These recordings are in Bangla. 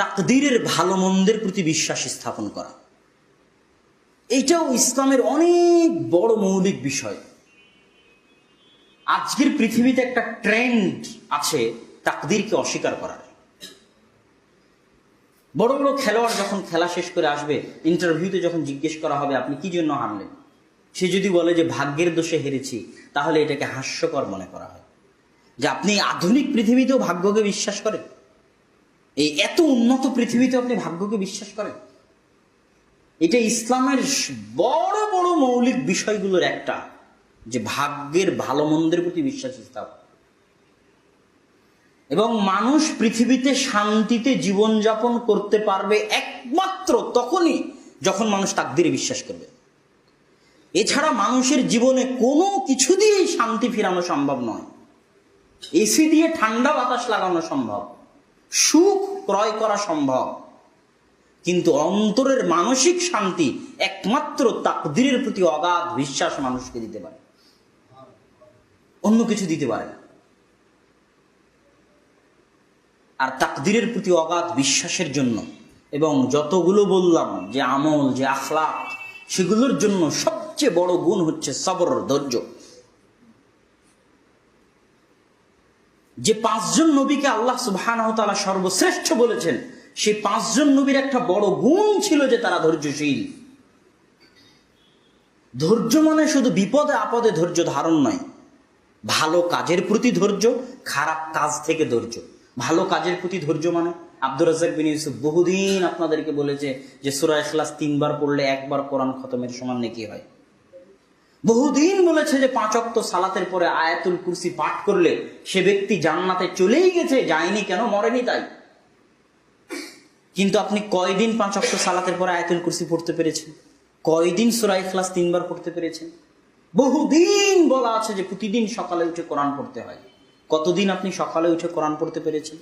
তাকদিরের ভালো মন্দের প্রতি বিশ্বাস স্থাপন করা। এইটাও ইসলামের অনেক বড় মৌলিক বিষয়। আজকের পৃথিবীতে একটা ট্রেন্ড আছে তাকদিরকে অস্বীকার করার। বড় বড় খেলোয়াড় যখন খেলা শেষ করে আসবে, ইন্টারভিউতে যখন জিজ্ঞেস করা হবে, আপনি কি জন্য হারলেন? সে যদি বলে যে, ভাগ্যের দোষে হেরেছি তাহলে এটাকে হাস্যকর মনে করা হয়। যে আপনি আধুনিক পৃথিবীতেও ভাগ্যকে বিশ্বাস করেন। এই এত উন্নত পৃথিবীতে আপনি ভাগ্যকে বিশ্বাস করেন? এটা ইসলামের বড় বড় মৌলিক বিষয়গুলোর একটা, যে ভাগ্যের ভালো মন্দের প্রতি বিশ্বাস স্থাপন এবং মানুষ পৃথিবীতে শান্তিতে জীবনযাপন করতে পারবে একমাত্র তখনই যখন মানুষ তাকদিরে বিশ্বাস করবে। এছাড়া মানুষের জীবনে কোনো কিছু দিয়েই শান্তি ফিরানো সম্ভব নয়। এসি দিয়ে ঠান্ডা বাতাস লাগানো সম্ভব। সুখ ক্রয় করা সম্ভব। কিন্তু অন্তরের মানসিক শান্তি একমাত্র তাকদিরের প্রতি অগাধ বিশ্বাস মানুষকে দিতে পারে। অন্য কিছু দিতে পারে আর তাকদিরের প্রতি অগাধ বিশ্বাসের জন্য এবং যতগুলো বললাম যে আমল, যে আখলাক, সেগুলোর জন্য সবচেয়ে বড় গুণ হচ্ছে সবর, ধৈর্য। যে পাঁচজন নবীকে আল্লাহ সুবাহ সর্বশ্রেষ্ঠ বলেছেন, সেই পাঁচজন নবীর একটা বড় গুণ ছিল যে তারা ধৈর্যশীল। ধৈর্য মানে শুধু বিপদে আপদে ধৈর্য ধারণ নয়। ভালো কাজের প্রতি ধৈর্য, খারাপ কাজ থেকে ধৈর্য। ভালো কাজের প্রতি ধৈর্য মানে আব্দুর রাজাক বিন ইউসুফ বহুদিন আপনাদেরকে বলেছে যে সুরা এখলাস তিনবার পড়লে একবার কোরআন খতমের সমান নেকি হয়। বহুদিন বলেছে যে পাঁচ অক্ত সালাতের পরে আয়াতুল কুরসি পাঠ করলে সে ব্যক্তি জান্নাতে চলেই গেছে, যায়নি কেন, মরেনি তাই। কিন্তু আপনি কয়দিন পাঁচ অক্ত সালাতের পরে আয়াতুল কুরসি পড়তে পেরেছেন? কয়দিন সুরাই ক্লাস তিনবার পড়তে পেরেছেন? বহুদিন বলা আছে যে প্রতিদিন সকালে উঠে কোরআন পড়তে হয়। কতদিন আপনি সকালে উঠে কোরআন পড়তে পেরেছেন?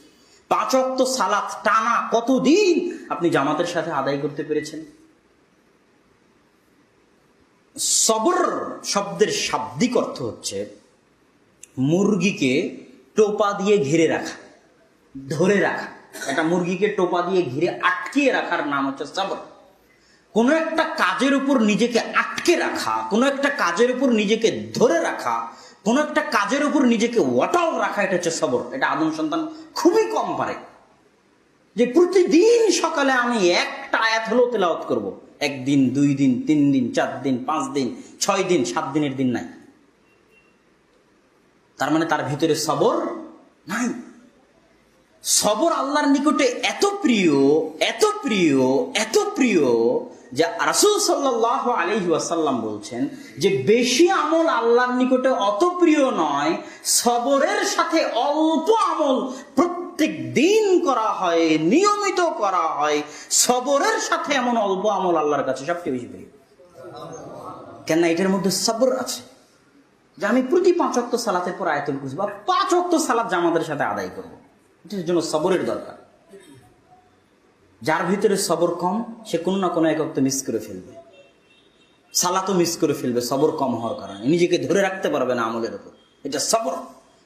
পাঁচ অক্ত সালাত টানা কতদিন আপনি জামাতের সাথে আদায় করতে পেরেছেন? সবর শব্দের শাব্দিক অর্থ হচ্ছে মুরগিকে টোপা দিয়ে ঘিরে রাখা, ধরে রাখা। একটা মুরগিকে টোপা দিয়ে ঘিরে আটকিয়ে রাখার নাম হচ্ছে সবর। কোনো একটা কাজের উপর নিজেকে আটকে রাখা, কোনো একটা কাজের উপর নিজেকে ধরে রাখা, কোনো একটা কাজের উপর নিজেকে ওয়াটাল রাখা, এটা হচ্ছে সবর। এটা আদম সন্তান খুবই কম পারে। যে প্রতিদিন সকালে আমি একটা আয়াত হলেও তেলাওয়াত করব। একদিন, দুই দিন, তিন দিন, চার দিন, পাঁচ দিন, ছয় দিন, সাত দিনের দিন নাই। তার মানে তার ভিতরে সবর নাই। সবর আল্লাহর নিকটে এত প্রিয় এত প্রিয় এত প্রিয় যে রাসুল সাল্লাহ আলহি ওয়াসাল্লাম বলছেন যে বেশি আমল আল্লাহর নিকটে অত প্রিয় নয়, সবরের সাথে অল্প আমল প্রত্যেক দিন করা হয়, নিয়মিত করা হয়। সবরের সাথে এমন অল্প আমল আল্লাহর কাছে সবচেয়ে বেশি প্রিয়। কেন এটার মধ্যে সবর আছে। যে আমি প্রতি পাঁচ অক্ত সালাতের পর আয়তন কুরসি বা পাঁচ অক্ত সালাত জামাতের সাথে আদায় করব। এটার জন্য সবরের দরকার। যার ভিতরে সবর কম, সে কোনো না কোনো একত্ব মিস করে ফেলবে। সালাতও মিস করে ফেলবে, সবর কম হওয়ার কারণে। নিজেকে ধরে রাখতে পারবে না আমলের উপর। এটা সবর।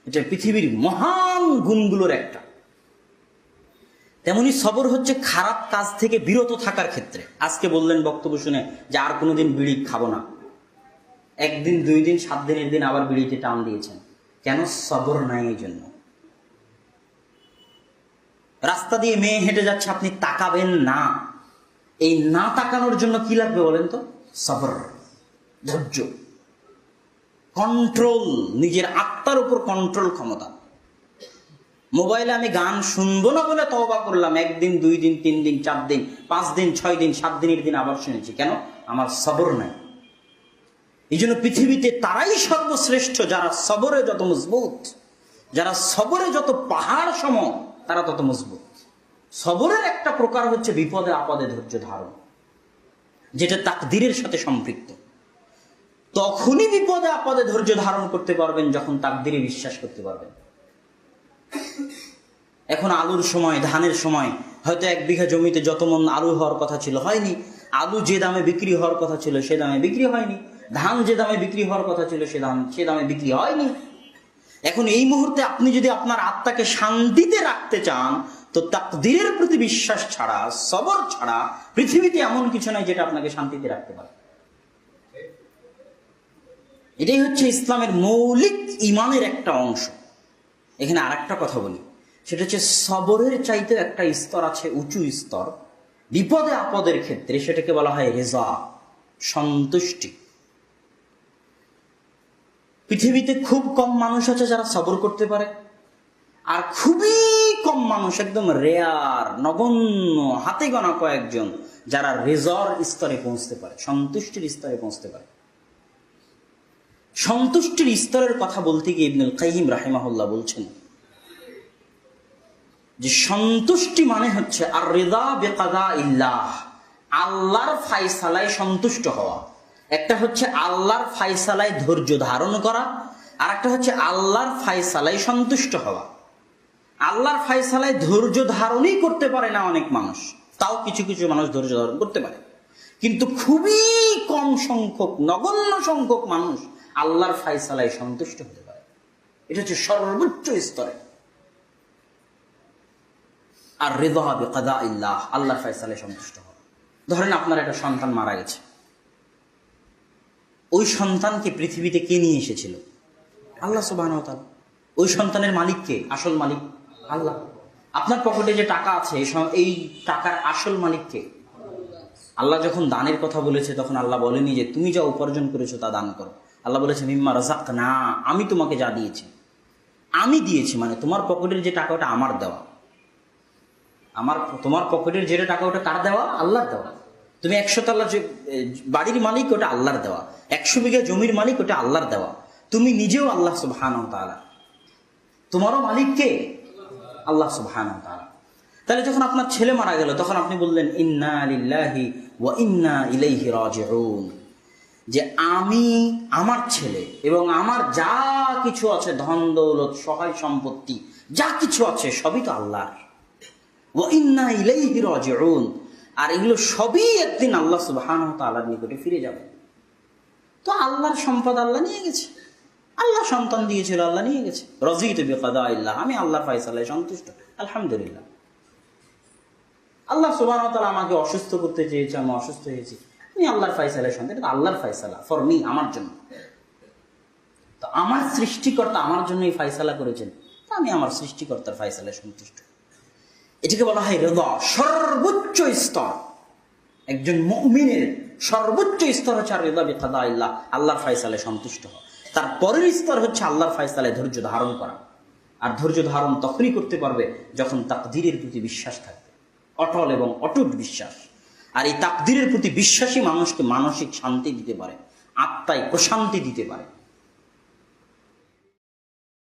এটা পৃথিবীর মহান গুণগুলোর একটা। তেমনি সবর হচ্ছে খারাপ কাজ থেকে বিরত থাকার ক্ষেত্রে। আজকে বললেন বক্তব্য শুনে যে আর কোনোদিন বিড়ি খাব না। একদিন, দুই দিন, সাত দিনের দিন আবার বিড়িতে টান দিয়েছেন। কেন? সবর নাই এই জন্য রাস্তা দিয়ে মেয়ে হেঁটে যাচ্ছে, আপনি তাকাবেন না। এই না তাকানোর জন্য কি লাগবে বলেন তো? সবর, ধৈর্য। কন্ট্রোল, নিজের আত্মার উপর কন্ট্রোল ক্ষমতা। মোবাইলে আমি গান শুনব না বলে তবা করলাম। একদিন, দুই দিন, তিন দিন, চার দিন, পাঁচ দিন, ছয় দিন, সাত দিনের দিন আবার শুনেছি। কেন? আমার সবর নাই। এই জন্য পৃথিবীতে তারাই সর্বশ্রেষ্ঠ। যারা সবরে যত মজবুত, যারা সবরে যত পাহাড় সম, তারা তত মজবুত। সবরের একটা প্রকার হচ্ছে বিপদে আপদে ধৈর্য ধারণ, যেটা তাকদিরের সাথে সম্পৃক্ত। তখনই বিপদে আপদে ধৈর্য ধারণ করতে পারবেন যখন তাকদিরে বিশ্বাস করতে পারবেন। এখন আলুর সময়, ধানের সময়, হয়তো এক বিঘা জমিতে যত মন আলু হওয়ার কথা ছিল, হয়নি। আলু যে দামে বিক্রি হওয়ার কথা ছিল, সে দামে বিক্রি হয়নি। ধান যে দামে বিক্রি হওয়ার কথা ছিল, সে দাম, সে দামে বিক্রি হয়নি। এখন এই মুহূর্তে আপনি যদি আপনার আত্মাকে শান্তিতে রাখতে চান, তো তাকদিরের প্রতি বিশ্বাস ছাড়া, সবর ছাড়া পৃথিবীতে এমন কিছু নাই যেটা আপনাকে শান্তিতে রাখতে পারে। এটাই হচ্ছে ইসলামের মৌলিক ইমানের একটা অংশ। এখানে আরেকটা কথা বলি। সেটা হচ্ছে সবরের চাইতে একটা স্তর আছে, উঁচু স্তর। বিপদে আপদের ক্ষেত্রে সেটাকে বলা হয় রেজা, সন্তুষ্টি। পৃথিবীতে খুব কম মানুষ আছে যারা সবর করতে পারে, আর খুবই কম মানুষ, একদম রেয়ার, নগণ্য, হাতে গোনা কয়েকজন যারা রেজর স্তরে পৌঁছতে পারে, সন্তুষ্টির স্তরে পৌঁছতে পারে। সন্তুষ্টির স্তরের কথা বলতে গিয়ে ইবনুল কাইম রাহিমাহুল্লাহ বলছেন যে সন্তুষ্টি মানে হচ্ছে আর রেদা বেকাদা ইল্লাহ, আল্লাহর ফাইসালায় সন্তুষ্ট হওয়া। একটা হচ্ছে আল্লাহর ফাইসালায় ধৈর্য ধারণ করা আর একটা হচ্ছে আল্লাহর ফাইসালায় সন্তুষ্ট হওয়া। আল্লাহর ফাইসালায় ধৈর্য ধারণই করতে পারে না অনেক মানুষ। তাও কিছু কিছু মানুষ ধৈর্য ধারণ করতে পারে। কিন্তু খুবই কম সংখ্যক, নগণ্য সংখ্যক মানুষ আল্লাহর ফাইসালায় সন্তুষ্ট হতে পারে। এটা হচ্ছে সর্বোচ্চ স্তরে। আর রেদা হবে কাদা ইল্লাহ, আল্লাহর ফাইসালায় সন্তুষ্ট হবে। ধরেন আপনার একটা সন্তান মারা গেছে। ওই সন্তানকে পৃথিবীতে কে নিয়ে এসেছিল? আল্লাহ সুবাহ ওই সন্তানের মালিক কে? আসল মালিক আল্লাহ। আপনার পকেটে যে টাকা আছে, এই টাকার আসল মালিক কে? আল্লাহ যখন দানের কথা বলেছে, তখন আল্লাহ বলেনি যে, তুমি যা উপার্জন করেছ তা দান করো। আল্লাহ বলেছে, মিম্মা রাজাক না আমি তোমাকে যা দিয়েছি। আমি দিয়েছি মানে তোমার পকেটের যে টাকা, ওটা আমার দেওয়া। আমার, তোমার পকেটের যেটা টাকা, ওটা কার দেওয়া? আল্লাহর দেওয়া। তুমি একশো তাল্লা বাড়ির মালিক, ওটা আল্লাহর দেওয়া। একশো বিঘা জমির মালিক, ওটা আল্লাহর দেওয়া। তুমি নিজেও আল্লাহ সুবহান তাআলা। তোমারও মালিক কে? আল্লাহ সুবহান তাআলা। তাহলে যখন আপনার ছেলে মারা গেল, তখন আপনি বললেন, ইন্না লিল্লাহি ওয়া ইন্না ইলাইহি রাজিউন। যে আমি, আমার ছেলে এবং আমার যা কিছু আছে, ধন, দৌলত সহায় সম্পত্তি যা কিছু আছে, সবই তো আল্লাহর। আর এগুলো সবই একদিন আল্লাহ সুবহানাহু ওয়া নিকটে ফিরে যাবে। তো আল্লাহর সম্পদ আল্লাহ নিয়ে গেছে। আল্লাহ সন্তান দিয়েছিল, আল্লাহ নিয়ে গেছে। রজিত বেকাদা ইল্লাহ আমি আল্লাহর ফাইসালায় সন্তুষ্ট। আলহামদুলিল্লাহ। আল্লাহ সুবাহ আমাকে অসুস্থ করতে চেয়েছে, আমি অসুস্থ হয়েছি। আমি আল্লাহর ফাইসালায় সন্তান এটা আল্লাহর ফাইসালা ফর মি আমার জন্য। তো আমার সৃষ্টিকর্তা আমার জন্য এই করেছেন। তো আমি আমার সৃষ্টিকর্তার ফাইসালায় সন্তুষ্ট। এটাকে বলা হয় হৃদয় সর্বোচ্চ স্তর। একজন মুমিনের সর্বোচ্চ স্তর হচ্ছে আর হৃদয় বেকাদা আল্লাহ আল্লাহর ফাইসালায় সন্তুষ্ট হওয়া। তার পরের স্তর হচ্ছে আল্লাহর ফাইসালায় ধৈর্য ধারণ করা। আর ধৈর্য ধারণ তখনই করতে পারবে যখন তাকদিরের প্রতি বিশ্বাস থাকবে। অটল এবং অটুট বিশ্বাস। আর এই তাকদিরের প্রতি বিশ্বাসী মানুষকে মানসিক শান্তি দিতে পারে, আত্মায় প্রশান্তি দিতে পারে।